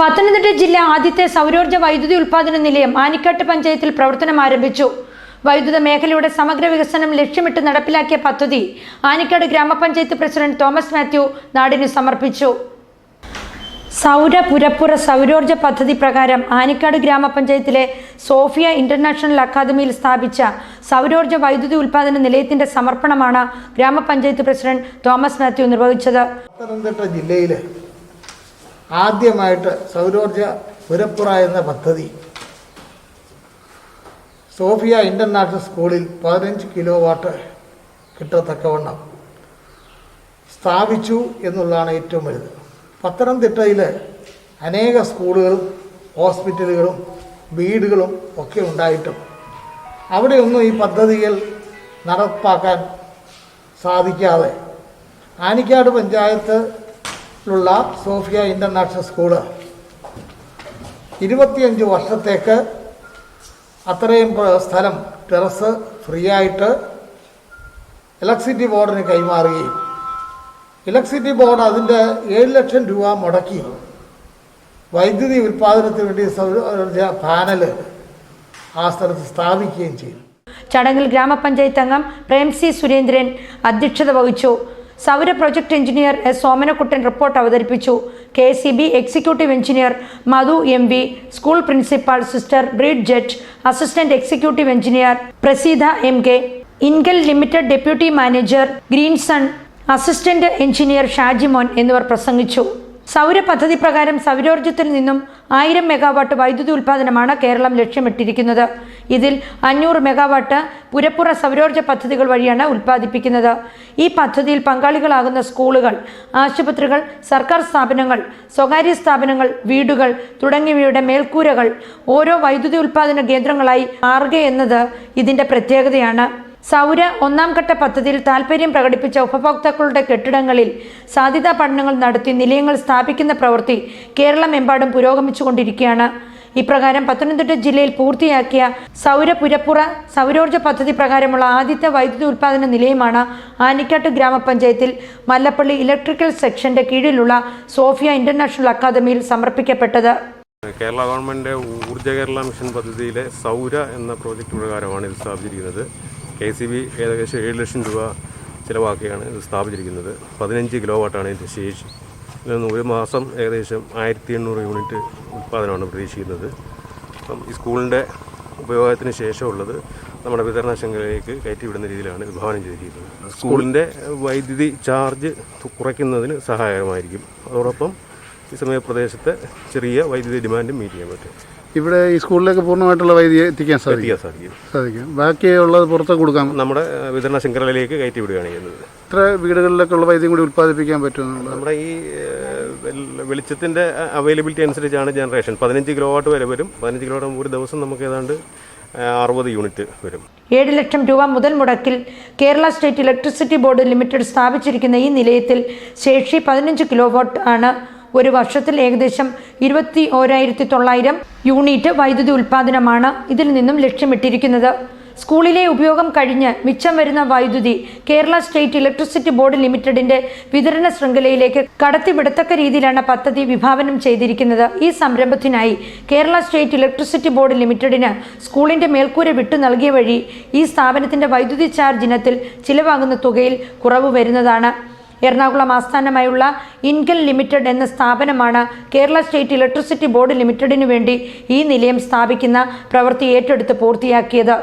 പത്തനംതിട്ട ജില്ല ആദ്യത്തെ സൗരോർജ വൈദ്യുതി ഉൽപാദന നിലയം ആനിക്കാട്ട് പഞ്ചായത്തിൽ പ്രവർത്തനം ആരംഭിച്ചു. വൈദ്യുത മേഖലയുടെ സമഗ്ര വികസനം ലക്ഷ്യമിട്ട് നടപ്പിലാക്കിയ പദ്ധതി ആനിക്കാട് ഗ്രാമപഞ്ചായത്ത് പ്രസിഡന്റ് തോമസ് മാത്യു നാടിന് സമർപ്പിച്ചു. സൗര പുരപ്പുറ സൗരോർജ പദ്ധതി പ്രകാരം ആനിക്കാട് ഗ്രാമപഞ്ചായത്തിലെ സോഫിയ ഇന്റർനാഷണൽ അക്കാദമിയിൽ സ്ഥാപിച്ച സൗരോർജ വൈദ്യുതി ഉൽപാദന നിലയത്തിന്റെ സമർപ്പണമാണ് ഗ്രാമപഞ്ചായത്ത് പ്രസിഡന്റ് തോമസ് മാത്യു നിർവഹിച്ചത്. പത്തനംതിട്ട ജില്ലയിൽ ആദ്യമായിട്ട് സൗരോർജ പുരപ്പുറ എന്ന പദ്ധതി. സോഫിയ ഇന്റർനാഷണൽ സ്കൂളിൽ പതിനഞ്ച് കിലോ വാട്ട് കിട്ടത്തക്കവണ്ണം സ്ഥാപിച്ചു എന്നുള്ളതാണ് ഏറ്റവും വലുത്. പത്തനംതിട്ടയിൽ അനേക സ്കൂളുകളും ഹോസ്പിറ്റലുകളും വീടുകളും ഒക്കെ ഉണ്ടായിട്ടും അവിടെയൊന്നും ഈ പദ്ധതികൾ നടപ്പാക്കാൻ സാധിക്കാതെ ആനിക്കാട് പഞ്ചായത്തിലുള്ള സോഫിയ ഇന്റർനാഷണൽ സ്കൂൾ. ഇരുപത്തിയഞ്ച് വർഷത്തേക്ക് അത്രയും സ്ഥലം ടെറസ് ഫ്രീ ആയിട്ട് ഇലക്ട്രിസിറ്റി ബോർഡിന് കൈമാറുകയും ഇലക്ട്രിസിറ്റി ബോർഡ് അതിന്റെ ഏഴ് ലക്ഷം രൂപ മുടക്കി വൈദ്യുതി ഉൽപ്പാദനത്തിന് വേണ്ടി പാനൽ പാനൽ ആ സ്ഥലത്ത് സ്ഥാപിക്കുകയും ചെയ്തു. ചടങ്ങിൽ ഗ്രാമപഞ്ചായത്ത് അംഗം പ്രേംസി സുരേന്ദ്രൻ അധ്യക്ഷത വഹിച്ചു. സൗര project engineer S Somanakuttan report അവതരിപ്പിച്ചു. K C B executive engineer Madhu M V school principal sister Bridget assistant executive engineer Praseetha M K INKEL limited deputy manager Greenson assistant engineer Shajimon എന്നിവർ പ്രസംഗിച്ചു. സൗര പദ്ധതി പ്രകാരം സൗരോർജത്തിൽ നിന്നും ആയിരം megawatt വൈദ്യുതി ഉൽപ്പാദനമാണ് കേരളം ലക്ഷ്യമിട്ടിരിക്കുന്നത്. ഇതിൽ അഞ്ഞൂറ് മെഗാവാട്ട് പുരപ്പുറ സൗരോർജ പദ്ധതികൾ വഴിയാണ് ഉൽപ്പാദിപ്പിക്കുന്നത്. ഈ പദ്ധതിയിൽ പങ്കാളികളാകുന്ന സ്കൂളുകൾ ആശുപത്രികൾ സർക്കാർ സ്ഥാപനങ്ങൾ സ്വകാര്യ സ്ഥാപനങ്ങൾ വീടുകൾ തുടങ്ങിയവയുടെ മേൽക്കൂരകൾ ഓരോ വൈദ്യുതി ഉൽപ്പാദന കേന്ദ്രങ്ങളായി മാറുക എന്നത് ഇതിന്റെ പ്രത്യേകതയാണ്. സൗര ഒന്നാം ഘട്ട പദ്ധതിയിൽ താൽപ്പര്യം പ്രകടിപ്പിച്ച ഉപഭോക്താക്കളുടെ കെട്ടിടങ്ങളിൽ സാധ്യതാ പഠനങ്ങൾ നടത്തി നിലയങ്ങൾ സ്ഥാപിക്കുന്ന പ്രവൃത്തി കേരളമെമ്പാടും പുരോഗമിച്ചുകൊണ്ടിരിക്കുകയാണ്. ഇപ്രകാരം പത്തനംതിട്ട ജില്ലയിൽ പൂർത്തിയാക്കിയ സൗരപുരപ്പുറ സൗരോർജ പദ്ധതി പ്രകാരമുള്ള ആദ്യത്തെ വൈദ്യുതി ഉൽപ്പാദന നിലയമാണ് ആനിക്കാട്ട് ഗ്രാമപഞ്ചായത്തിൽ മല്ലപ്പള്ളി ഇലക്ട്രിക്കൽ സെക്ഷന്റെ കീഴിലുള്ള സോഫിയ ഇന്റർനാഷണൽ അക്കാദമിയിൽ സമർപ്പിക്കപ്പെട്ടത്. കേരള ഗവൺമെന്റ് ഊർജ കേരള മിഷൻ പദ്ധതിയിലെ സൗര എന്ന പ്രോജക്റ്റ് പ്രകാരമാണ് ഇത് സ്ഥാപിച്ചിരിക്കുന്നത്. കെ സി ബി ഏകദേശം ഏഴ് ലക്ഷം രൂപ ചിലവാക്കിയാണ് ഇത് സ്ഥാപിച്ചിരിക്കുന്നത്. പതിനഞ്ച് കിലോ വാട്ടാണ് ഇതിന്റെ ശേഷി. ഇതിൽ നിന്ന് ഒരു മാസം ഏകദേശം ആയിരത്തി എണ്ണൂറ് യൂണിറ്റ് ഉൽപ്പാദനമാണ് പ്രതീക്ഷിക്കുന്നത്. അപ്പം ഈ സ്കൂളിന്റെ ഉപയോഗത്തിന് ശേഷമുള്ളത് നമ്മുടെ വിതരണ ശൃംഖലയിലേക്ക് കയറ്റിവിടുന്ന രീതിയിലാണ് വിഭാവനം ചെയ്തിരിക്കുന്നത്. സ്കൂളിന്റെ വൈദ്യുതി ചാർജ് കുറയ്ക്കുന്നതിന് സഹായകമായിരിക്കും അതോടൊപ്പം ഈ സമയ പ്രദേശത്തെ ചെറിയ വൈദ്യുതി ഡിമാൻഡും മീറ്റ് ചെയ്യാൻ പറ്റും. ഇവിടെ ഈ സ്കൂളിലേക്ക് പൂർണമായിട്ടുള്ള വൈദ്യുതി എത്തിക്കാൻ സാധിക്കും? എത്തിക്കാൻ സാധിക്കും. സാധിക്കും. ബാക്കിയുള്ളത് പുറത്ത് കൊടുക്കാം നമ്മുടെ വിതരണ ശൃംഖലയിലേക്ക് കയറ്റി വിടുകയാണ് ചെയ്യുന്നത്. എത്ര വീടുകളിലേക്കുള്ള വൈദ്യുതി കൂടി ഉൽപ്പാദിപ്പിക്കാൻ പറ്റുന്നു നമ്മുടെ ഈ വെളിച്ചത്തിന്റെ അവൈലബിലിറ്റി അനുസരിച്ചാണ് ജനറേഷൻ പതിനഞ്ച് കിലോ വാട്ട് വരെ വരും. പതിനഞ്ച് കിലോ വാട്ട് ഒരു ദിവസം നമുക്ക് ഏതാണ്ട് അറുപത് യൂണിറ്റ് വരും. ഏഴ് ലക്ഷം രൂപ മുതൽ മുടക്കിൽ Kerala state electricity board limited സ്ഥാപിച്ചിരിക്കുന്ന ഈ നിലയത്തിൽ ശേഷി പതിനഞ്ച് കിലോ വാട്ട് ആണ് ഒരു വർഷത്തിൽ ഏകദേശം ഇരുപത്തി ഓരായിരത്തി തൊള്ളായിരം യൂണിറ്റ് വൈദ്യുതി ഉൽപ്പാദനമാണ് ഇതിൽ നിന്നും ലക്ഷ്യമിട്ടിരിക്കുന്നത്. സ്കൂളിലെ ഉപയോഗം കഴിഞ്ഞ് മിച്ചം വരുന്ന വൈദ്യുതി കേരള സ്റ്റേറ്റ് ഇലക്ട്രിസിറ്റി ബോർഡ് ലിമിറ്റഡിന്റെ വിതരണ ശൃംഖലയിലേക്ക് കടത്തിവിടത്തക്ക രീതിയിലാണ് പദ്ധതി വിഭാവനം ചെയ്തിരിക്കുന്നത്. ഈ സംരംഭത്തിനായി കേരള സ്റ്റേറ്റ് ഇലക്ട്രിസിറ്റി ബോർഡ് ലിമിറ്റഡിന് സ്കൂളിന്റെ മേൽക്കൂര വിട്ടു നൽകിയ വഴി ഈ സ്ഥാപനത്തിന്റെ വൈദ്യുതി ചാർജ് ഇനത്തിൽ ചിലവാകുന്ന തുകയിൽ കുറവ് വരുന്നതാണ്. എറണാകുളം ആസ്ഥാനമായുള്ള ഇൻകൽ ലിമിറ്റഡ് എന്ന സ്ഥാപനമാണ് കേരള സ്റ്റേറ്റ് ഇലക്ട്രിസിറ്റി ബോർഡ് ലിമിറ്റഡിനു വേണ്ടി ഈ നിലയം സ്ഥാപിക്കുന്ന പ്രവൃത്തി ഏറ്റെടുത്ത് പൂർത്തിയാക്കിയത്.